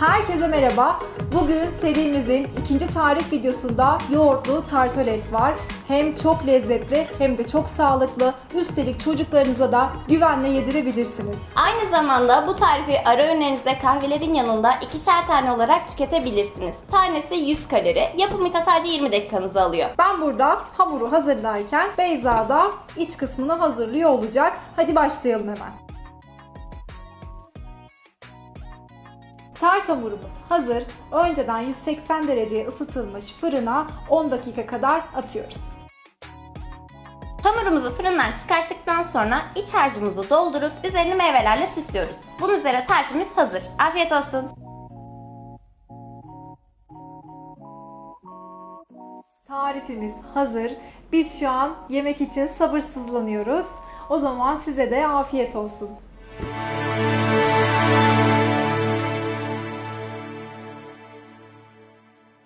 Herkese merhaba. Bugün serimizin ikinci tarif videosunda yoğurtlu tartolet var. Hem çok lezzetli hem de çok sağlıklı. Üstelik çocuklarınıza da güvenle yedirebilirsiniz. Aynı zamanda bu tarifi ara öğünlerinizde kahvelerin yanında ikişer tane olarak tüketebilirsiniz. Tanesi 100 kalori. Yapımı ise sadece 20 dakikanızı alıyor. Ben burada hamuru hazırlarken Beyza da iç kısmını hazırlıyor olacak. Hadi başlayalım hemen. Tart hamurumuz hazır. Önceden 180 dereceye ısıtılmış fırına 10 dakika kadar atıyoruz. Hamurumuzu fırından çıkarttıktan sonra iç harcımızı doldurup üzerini meyvelerle süslüyoruz. Bunun üzerine tarifimiz hazır. Afiyet olsun. Tarifimiz hazır. Biz şu an yemek için sabırsızlanıyoruz. O zaman size de afiyet olsun.